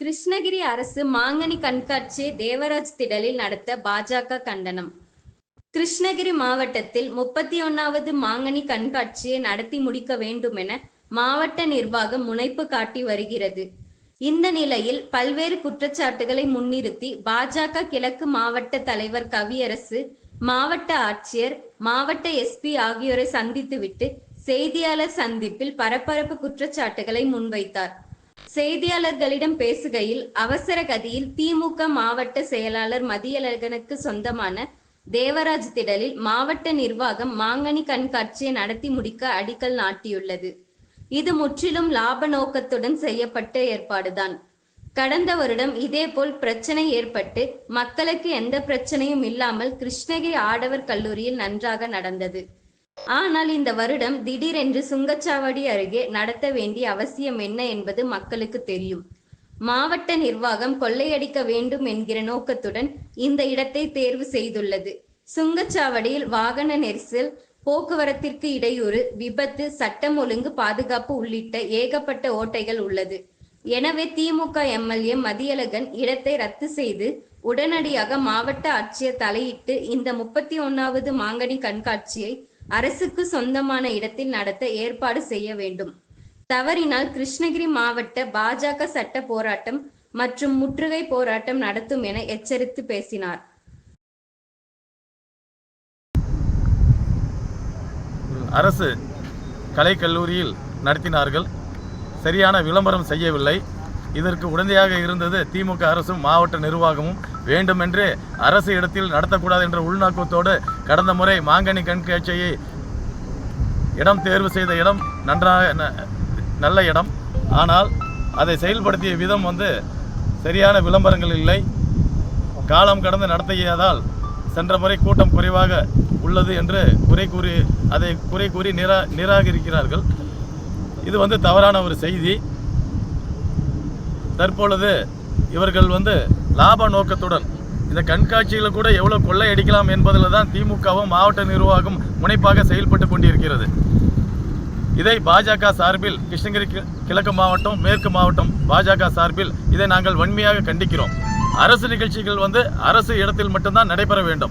கிருஷ்ணகிரி அரசு மாங்கனி கண்காட்சியை தேவராஜ் திடலில் நடத்த பாஜக கண்டனம். கிருஷ்ணகிரி மாவட்டத்தில் முப்பத்தி ஒன்னாவது மாங்கனி கண்காட்சியை நடத்தி முடிக்க வேண்டும் என மாவட்ட நிர்வாகம் முனைப்பு காட்டி வருகிறது. இந்த நிலையில் பல்வேறு குற்றச்சாட்டுகளை முன்னிறுத்தி பாஜக கிழக்கு மாவட்ட தலைவர் கவியரசு மாவட்ட ஆட்சியர் மாவட்ட எஸ்பி ஆகியோரை சந்தித்துவிட்டு செய்தியாளர் சந்திப்பில் பரபரப்பு குற்றச்சாட்டுகளை முன்வைத்தார். செய்தியாளர்களிடம் பேசுகையில் அவசர கதியில் திமுக மாவட்ட செயலாளர் மதியழகனுக்கு சொந்தமான தேவராஜ் திடலில் மாவட்ட நிர்வாகம் மாங்கனி கண்காட்சியை நடத்தி முடிக்க அடிக்கல் நாட்டியுள்ளது. இது முற்றிலும் லாப நோக்கத்துடன் செய்யப்பட்ட ஏற்பாடுதான். கடந்த வருடம் இதேபோல் பிரச்சனை ஏற்பட்டு மக்களுக்கு எந்த பிரச்சனையும் இல்லாமல் கிருஷ்ணகிரி ஆடவர் கல்லூரியில் நன்றாக நடந்தது. ஆனால் இந்த வருடம் திடீரென்று சுங்கச்சாவடி அருகே நடத்த வேண்டிய அவசியம் என்ன என்பது மக்களுக்கு தெரியும். மாவட்ட நிர்வாகம் கொள்ளையடிக்க வேண்டும் என்கிற நோக்கத்துடன் இந்த இடத்தை தேர்வு செய்துள்ளது. சுங்கச்சாவடியில் வாகன நெரிசல் போக்குவரத்திற்கு இடையூறு விபத்து சட்டம் ஒழுங்கு பாதுகாப்பு உள்ளிட்ட ஏகப்பட்ட ஓட்டைகள் உள்ளது. எனவே திமுக எம்எல்ஏ மதியழகன் இடத்தை ரத்து செய்து உடனடியாக மாவட்ட ஆட்சியர் தலையிட்டு இந்த முப்பத்தி ஒன்னாவது மாங்கனி கண்காட்சியை அரசுக்கு சொந்தமான இடத்தில் நடத்த ஏற்பாடு செய்ய வேண்டும். தவறினால் கிருஷ்ணகிரி மாவட்ட பாஜக சட்ட போராட்டம் மற்றும் முற்றுகை போராட்டம் நடத்தும் என எச்சரித்து பேசினார். அரசு கலைக்கல்லூரியில் நடத்தினார்கள். சரியான விளம்பரம் செய்யவில்லை. இதற்கு உடந்தையாக இருந்தது திமுக அரசும் மாவட்ட நிர்வாகமும். வேண்டுமென்று அரசு இடத்தில் நடத்தக்கூடாது என்ற உள்நோக்கத்தோடு கடந்த முறை மாங்கனி கண்காட்சியை இடம் தேர்வு செய்த இடம் நன்றாக ந- நல்ல இடம். ஆனால் அதை செயல்படுத்திய விதம் வந்து சரியான விளம்பரங்கள் இல்லை. காலம் கடந்து நடத்தியதால் சென்ற முறை கூட்டம் குறைவாக உள்ளது என்று குறை கூறி அதை குறை கூறி நிரா நிராகரிக்கிறார்கள். இது வந்து தவறான ஒரு செய்தி. தற்பொழுது இவர்கள் வந்து லாப நோக்கத்துடன் இந்த கண்காட்சியில் கூட எவ்வளோ கொள்ளை அடிக்கலாம் என்பதில் தான் திமுகவும் மாவட்ட நிர்வாகம் முனைப்பாக செயல்பட்டு கொண்டிருக்கிறது. இதை பாஜக சார்பில் கிருஷ்ணகிரி கி- கிழக்கு மாவட்டம் மேற்கு மாவட்டம் பாஜக சார்பில் இதை நாங்கள் வன்மையாக கண்டிக்கிறோம். அரசு நிகழ்ச்சிகள் வந்து அரசு இடத்தில் மட்டும்தான் நடைபெற வேண்டும்.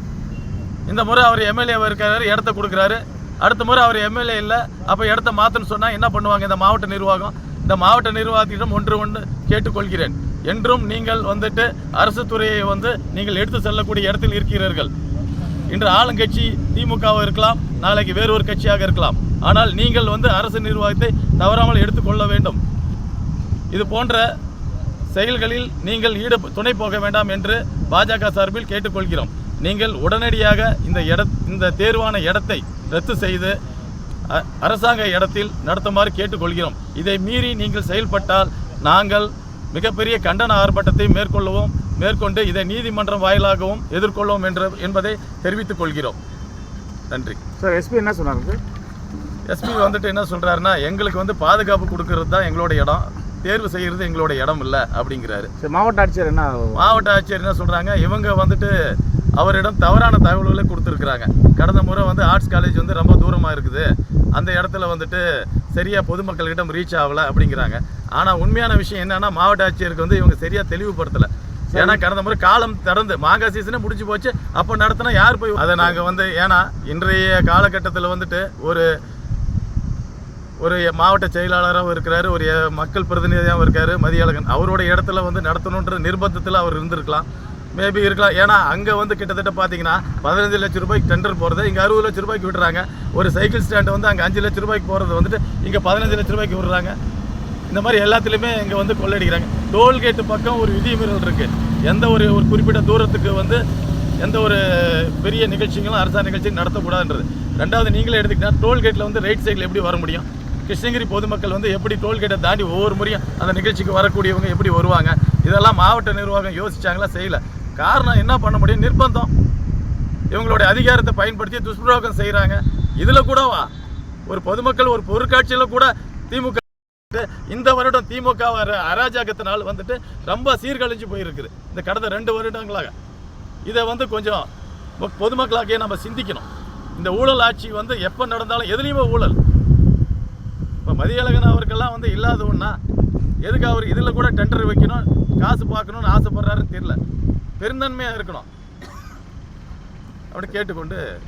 இந்த முறை அவர் எம்எல்ஏ இருக்கிறாரு இடத்த கொடுக்குறாரு. அடுத்த முறை அவர் எம்எல்ஏ இல்லை அப்போ இடத்த மாற்றணும்னு சொன்னால் என்ன பண்ணுவாங்க இந்த மாவட்ட நிர்வாகம்? இந்த மாவட்ட நிர்வாகத்திடம் ஒன்று ஒன்று கேட்டுக்கொள்கிறேன். என்றும் நீங்கள் வந்துட்டு அரசு துறையை வந்து நீங்கள் எடுத்து செல்லக்கூடிய இடத்தில் இருக்கிறீர்கள். இன்று ஆளுங்கட்சி திமுகவாக இருக்கலாம் நாளைக்கு வேறு ஒரு கட்சியாக இருக்கலாம். ஆனால் நீங்கள் வந்து அரசு நிர்வாகத்தை தவறாமல் எடுத்துக்கொள்ள வேண்டும். இது போன்ற செயல்களில் நீங்கள் ஈடு துணை போக வேண்டாம் என்று பாஜக சார்பில் கேட்டுக்கொள்கிறோம். நீங்கள் உடனடியாக இந்த இட இந்த தேர்வான இடத்தை ரத்து செய்து அரசாங்க இடத்தில் நடத்துமாறு கேட்டுக்கொள்கிறோம். இதை மீறி நீங்கள் செயல்பட்டால் நாங்கள் மிகப்பெரிய கண்டன ஆர்ப்பாட்டத்தை மேற்கொள்ளவும் மேற்கொண்டு இதை நீதிமன்றம் வாயிலாகவும் எதிர்கொள்வோம் என்ற என்பதை தெரிவித்துக் கொள்கிறோம். நன்றி. சார் எஸ்பி என்ன சொன்னாங்க எஸ்பி வந்துட்டு என்ன சொல்றாருன்னா எங்களுக்கு வந்து பாதுகாப்பு கொடுக்கறது தான் எங்களோட இடம் தேர்வு செய்யறது எங்களோட இடம் இல்லை அப்படிங்கிறாரு. சரி மாவட்ட ஆட்சியர் என்ன மாவட்ட ஆட்சியர் என்ன சொல்றாங்க இவங்க வந்துட்டு அவரிடம் தவறான தகவல்களை கொடுத்துருக்குறாங்க. கடந்த முறை வந்து ஆர்ட்ஸ் காலேஜ் வந்து ரொம்ப தூரமாக இருக்குது. அந்த இடத்துல வந்துட்டு சரியாக பொதுமக்கள்கிட்ட ரீச் ஆகலை அப்படிங்கிறாங்க. ஆனால் உண்மையான விஷயம் என்னன்னா மாவட்ட ஆட்சியருக்கு வந்து இவங்க சரியாக தெளிவுபடுத்தலை. ஏன்னா கடந்த முறை காலம் கடந்து மாங்காய் சீசனே முடிஞ்சு போச்சு. அப்போ நடத்தினா யார் போய் அதை நாங்கள் வந்து ஏன்னா இன்றைய காலகட்டத்தில் வந்துட்டு ஒரு ஒரு மாவட்ட செயலாளராகவும் இருக்கிறாரு ஒரு மக்கள் பிரதிநிதியாகவும் இருக்காரு மதியழகன். அவரோட இடத்துல வந்து நடத்தணுன்ற நிர்பந்தத்தில் அவர் இருந்திருக்கலாம். மேபி இருக்கலாம். ஏன்னா அங்கே வந்து கிட்டத்தட்ட பார்த்தீங்கன்னா பதினஞ்சு லட்ச ரூபாய்க்கு டெண்டர் போகிறது இங்கே அறுபது லட்ச ரூபாய்க்கு விடுறாங்க. ஒரு சைக்கிள் ஸ்டாண்டு வந்து அங்கே அஞ்சு லட்ச ரூபாய்க்கு போகிறது வந்துட்டு இங்கே பதினஞ்சு லட்ச ரூபாய்க்கு விடுறாங்க. இந்த மாதிரி எல்லாத்துலேயுமே இங்கே வந்து கொள்ளடிக்கிறாங்க. டோல்கேட்டு பக்கம் ஒரு விதிமீறல் இருக்குது எந்த ஒரு ஒரு குறிப்பிட்ட தூரத்துக்கு வந்து எந்த ஒரு பெரிய நிகழ்ச்சிகளும் அரசாங்க நிகழ்ச்சியும் நடத்தக்கூடாதுன்றது. ரெண்டாவது நீங்களே எடுத்துக்கிட்டால் டோல்கேட்டில் வந்து ரைட் சைடில் எப்படி வர முடியும்? கிருஷ்ணகிரி பொதுமக்கள் வந்து எப்படி டோல்கேட்டை தாண்டி ஒவ்வொரு முறையும் அந்த நிகழ்ச்சிக்கு வரக்கூடியவங்க எப்படி வருவாங்க? இதெல்லாம் மாவட்ட நிர்வாகம் யோசிச்சாங்களா செய்யலை. காரணம் என்ன பண்ண முடியும்? நிர்பந்தம். இவங்களுடைய அதிகாரத்தை பயன்படுத்தி துஷ்பிரயோகம் செய்கிறாங்க இதில் கூடவா ஒரு பொதுமக்கள் ஒரு பொருட்காட்சியில் கூட திமுக இந்த வருடம் திமுக வர அராஜகத்தினால் வந்துட்டு ரொம்ப சீர்கழிஞ்சு போயிருக்குது. இந்த கடந்த ரெண்டு வருடங்களாக. இதை வந்து கொஞ்சம் பொ- பொதுமக்களாகிய நம்ம சிந்திக்கணும். இந்த ஊழல் ஆட்சி வந்து எப்போ நடந்தாலும் எதுலேயுமே ஊழல். இப்போ மதியழகன் அவருக்கெல்லாம் வந்து இல்லாத ஒன்றா எதுக்கு அவர் இதில் கூட டெண்டர் வைக்கணும் காசு பார்க்கணும்னு ஆசைப்படுறாருன்னு தெரியல. பெருந்தன்மையாக இருக்கணும். அப்படி கேட்டுக்கொண்டு